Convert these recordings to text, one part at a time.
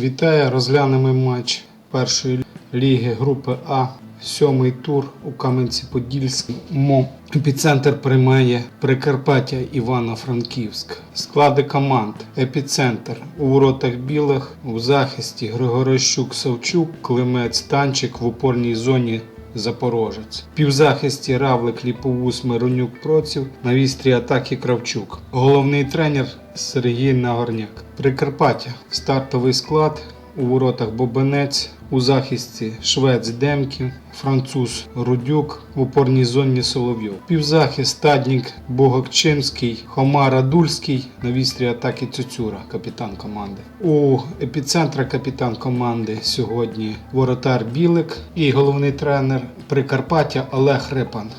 Вітаю, розглянемо матч першої ліги групи А. Сьомий тур у Кам'янці-Подільському. Епіцентр приймає Прикарпаття Івано-Франківськ. Склади команд. Епіцентр у воротах білих, у захисті Григорощук Савчук, Климець Танчик в упорній зоні Запорожець. В півзахисті Равлик Ліповус Миронюк Проців, на вістрі атаки Кравчук. Головний тренер Сергій Нагорняк. Прикарпаття. Стартовий склад. У воротах Бобенець, у захисті Швець Демків, француз Рудюк, в опорній зоні Соловйов. Півзахист Стаднік Богокчинський, Хома Радульський, на вістрі атаки Цюцюра, капітан команди. У епіцентра капітан команди сьогодні воротар Білик і головний тренер Прикарпаття Олег Рипан.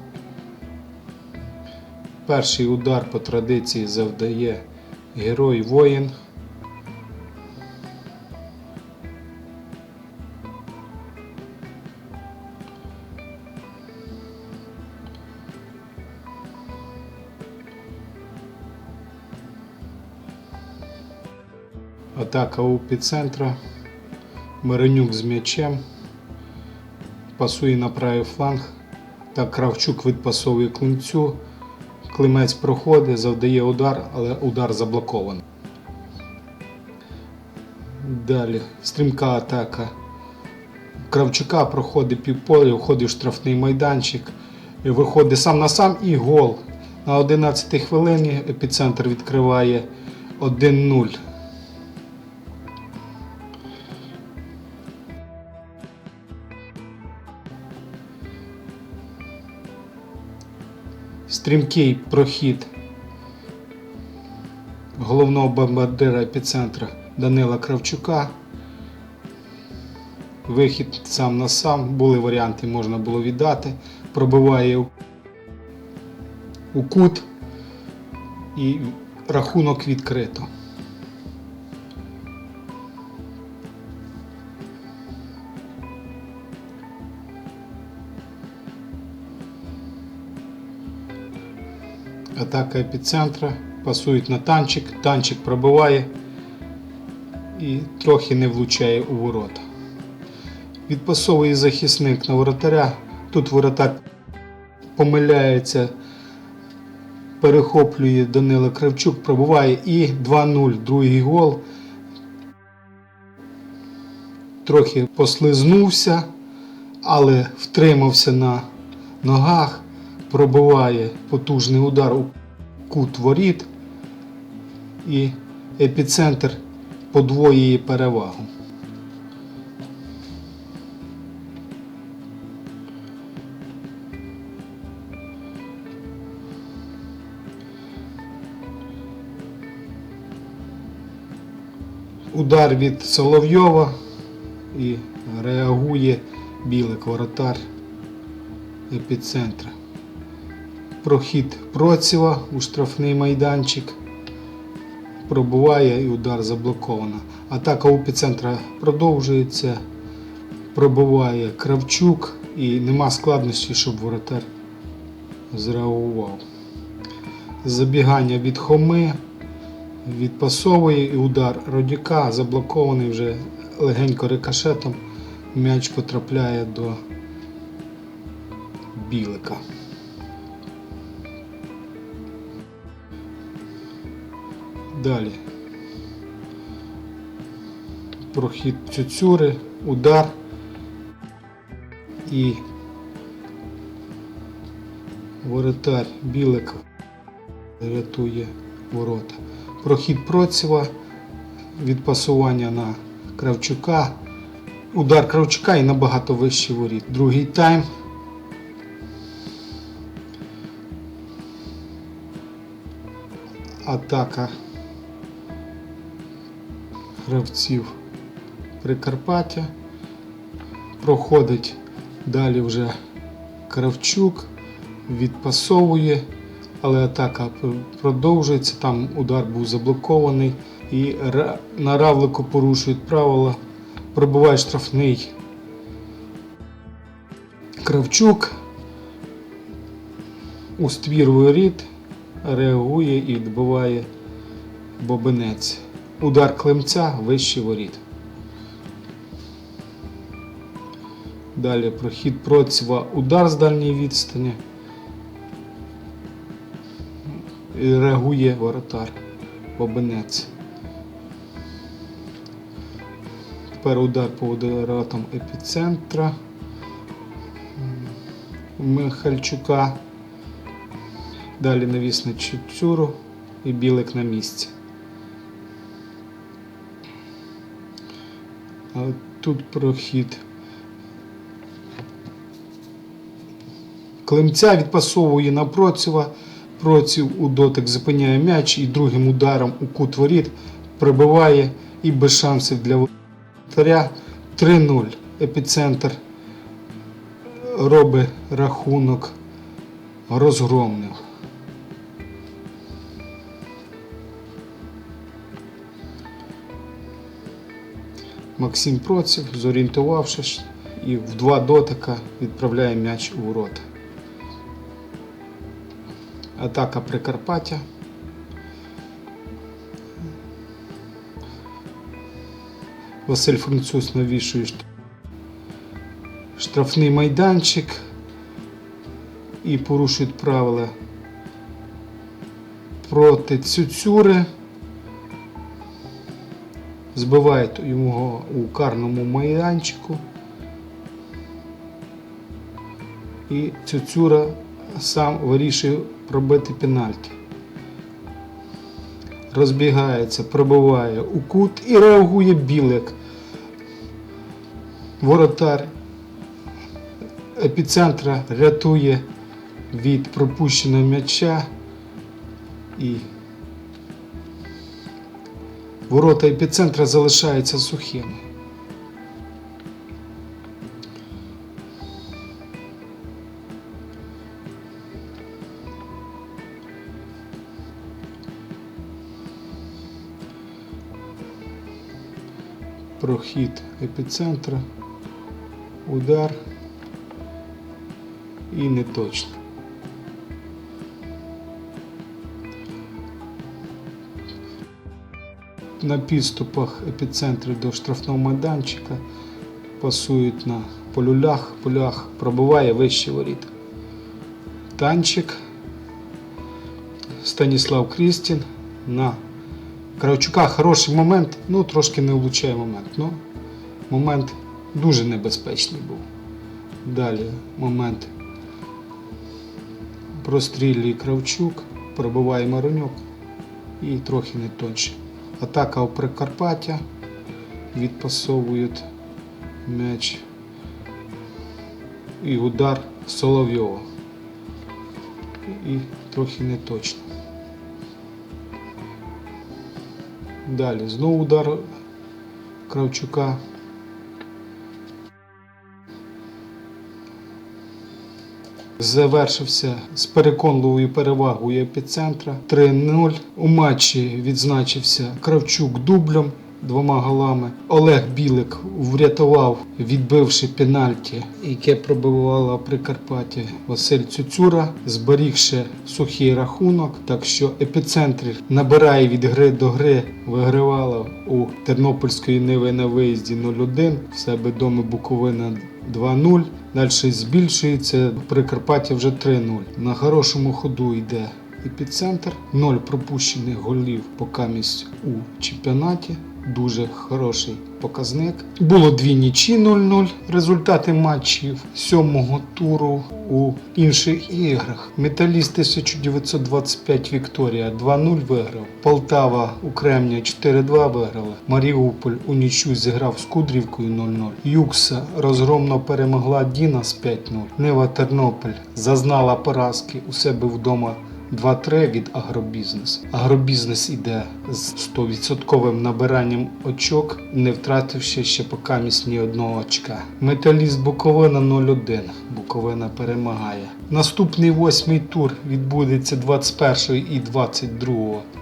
Перший удар по традиції завдає герой воїн. Атака у підцентра. Миронюк з м'ячем. Пасує на правий фланг. Так Кравчук відпасовує клинцю. Климець проходить, завдає удар, але удар заблокований. Далі стрімка атака. Кравчука проходить півполя, входить в штрафний майданчик, виходить сам на сам і гол. На 11 хвилині епіцентр відкриває 1-0. Стрімкий прохід головного бомбардира епіцентра Данила Кравчука. Вихід сам на сам. Були варіанти, можна було віддати. Пробиває у- кут і рахунок відкрито. Атака епіцентра. Пасують на танчик. Танчик пробиває і трохи не влучає у ворота. Відпасовує захисник на воротаря. Тут воротар помиляється, перехоплює Данила Кравчук, пробиває і 2-0, другий гол. Трохи послизнувся, але втримався на ногах, пробиває потужний удар у кут воріт і епіцентр подвоює перевагу. Удар від Соловйова і реагує білик воротар епіцентра. Прохід Процєва у штрафний майданчик. Пробуває і удар заблоковано. Атака епіцентра продовжується. Пробиває Кравчук і нема складності, щоб воротар зреагував. Забігання від Хоми, відпасовує і удар Родюка заблокований вже легенько рикошетом. М'яч потрапляє до Білика. Далі. Прохід Цюцюри, удар і воротар Білик рятує ворота. Прохід Процєва, відпасування на Кравчука. Удар Кравчука і набагато вищий воріт. Другий тайм. Атака гравців Прикарпаття. Проходить далі вже Кравчук, відпасовує, але атака продовжується. Там удар був заблокований і на равлику порушують правила. Пробиває штрафний Кравчук. У ствір воріт реагує і відбиває Бобинець. Удар клемця вище воріт. Далі прохід процьва, удар з дальньої відстані. І реагує воротар, бобинець. Тепер удар по ударотам епіцентра Михальчука. Далі навісне чуцюру і білик на місці. А тут прохід. Климця відпасовує на Процева. Проців у дотик зупиняє м'яч і другим ударом у кут воріт прибиває і без шансів для воротаря 3-0. Епіцентр робить рахунок розгромним. Максим Проців, зорієнтувавшись, і в два дотика відправляє м'яч у ворота. Атака Прикарпаття. Василь Француз навішує штрафний майданчик і порушують правила проти Цюцюри. Збивають його у карному майданчику. І Цюцюра сам вирішує пробити пенальті. Розбігається, пробиває у кут і реагує білик. Воротар епіцентра рятує від пропущеного м'яча і ворота епіцентра залишаються сухими. Прохід епіцентра, удар і не На підступах епіцентру до штрафного майданчика пасують на полюлях, полях пробиває вище воріт. Танчик, Станіслав Крістін на Кравчука хороший момент, ну трошки не влучає момент. Ну, момент дуже небезпечний був. Далі момент прострілює Кравчук, пробиває Маронюк і трохи не тонше. Атака у Прикарпаття. Відпасовують м'яч. І удар Соловйова. І трохи не точно. Далі знову удар Кравчука. Завершився з переконливою перевагою епіцентра 3-0. У матчі відзначився Кравчук дублем двома голами. Олег Білик врятував, відбивши пенальті, яке пробивало Прикарпаття Василь Цюцюра, зберігши сухий рахунок. Так що епіцентр набирає від гри до гри, вигравала у Тернопільської Ниви на виїзді 0-1, в себе вдома Буковина 2-0. Далі збільшується Прикарпаття вже 3-0. На хорошому ходу йде епіцентр. Ноль пропущених голів поки місць у чемпіонаті. Дуже хороший показник. Було дві нічі 0-0. Результати матчів сьомого туру у інших іграх. Металіст 1925 Вікторія 2-0 виграв. Полтава у Кремня 4-2 виграла. Маріуполь у нічу зіграв з Кудрівкою 0-0. Юкса розгромно перемогла Дінас 5-0. Нива Тернопіль зазнала поразки у себе вдома 2-3 від агробізнес. Агробізнес іде з 100% набиранням очок, не втративши ще поки ні одного очка. Металіст Буковина 0-1. Буковина перемагає. Наступний восьмий тур відбудеться 21 і 22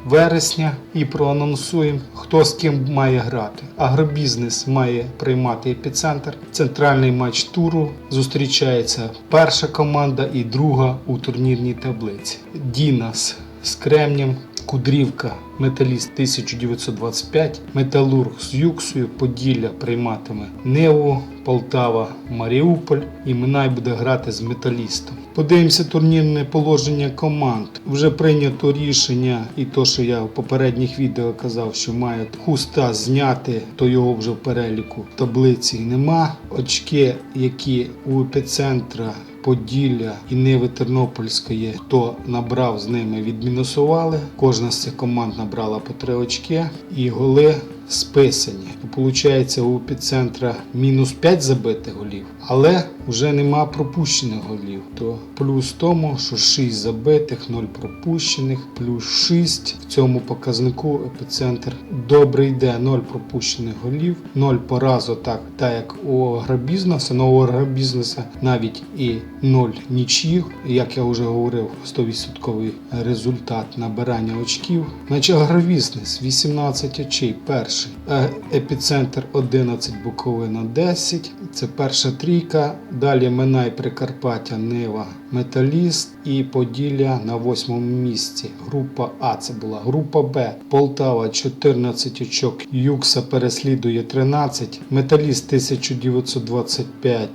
вересня і проанонсуємо, хто з ким має грати. Агробізнес має приймати епіцентр. Центральний матч туру зустрічається перша команда і друга у турнірній таблиці. Дінас з кремнем. Кудрівка Металіст 1925, Металург з Юксою, Поділля прийматиме Неву, Полтава, Маріуполь і Минай буде грати з металістом. Подивимося турнірне положення команд. Вже прийнято рішення, і то, що я в попередніх відео казав, що має хуста зняти, то його вже в переліку таблиці нема. Очки, які у епіцентра Поділля і Ниви Тернопільської, хто набрав з ними, відмінусували. Кожна з цих команд набрала по три очки і голи списані. Получається у епіцентра мінус 5 забитих голів, але вже нема пропущених голів. То плюс в тому, що 6 забитих, 0 пропущених, плюс 6 в цьому показнику епіцентр добре йде. 0 пропущених голів, 0 поразок, так, так як у агробізнесу, но у агробізнеса навіть і 0 нічів, як я вже говорив, 100% результат набирання очків. Значить агробізнес 18 очей, перший. Е, Епіцентр 11, Буковина 10. Це перша трійка. Далі Минай Прикарпаття, Нива, Металіст і Поділля на восьмому місці. Група А це була. Група Б. Полтава 14 очок. Юкса переслідує 13. Металіст 1925.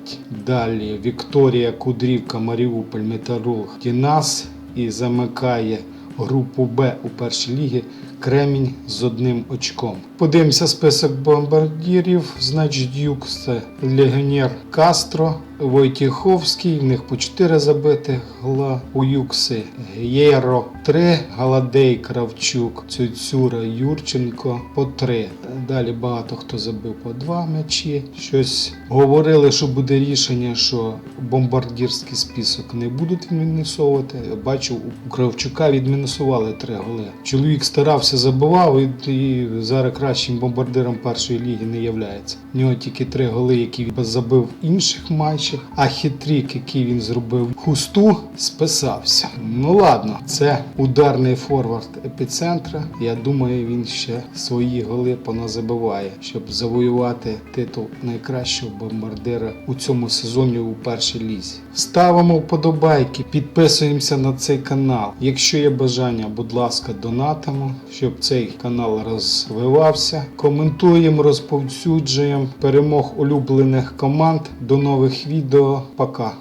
Далі Вікторія Кудрівка, Маріуполь, Металург, Дінас і замикає групу Б у першій лігі Кремінь з одним очком. Подивимося список бомбардірів. Значить, Юкс це легіонер Кастро, Войтіховський, в них по 4 забитих гола. У Юкси Єро 3, Галадей Кравчук, Цюцюра Юрченко по 3. Далі багато хто забив по 2 м'ячі. Щось говорили, що буде рішення, що бомбардірський список не будуть відмінусовувати. Бачу, у Кравчука відмінусували 3 голи. Чоловік старався, забивав і, зараз кращим бомбардиром першої ліги не являється. В нього тільки 3 голи, які він забив в інших а хитрік, який він зробив хусту, списався. Ну ладно, це ударний форвард епіцентра. Я думаю, він ще свої голи поназабиває, щоб завоювати титул найкращого бомбардира у цьому сезоні у першій лізі. Ставимо вподобайки, підписуємося на цей канал. Якщо є бажання, будь ласка, донатимо, щоб цей канал розвивався. Коментуємо, розповсюджуємо перемог улюблених команд. До нових відео. Пока.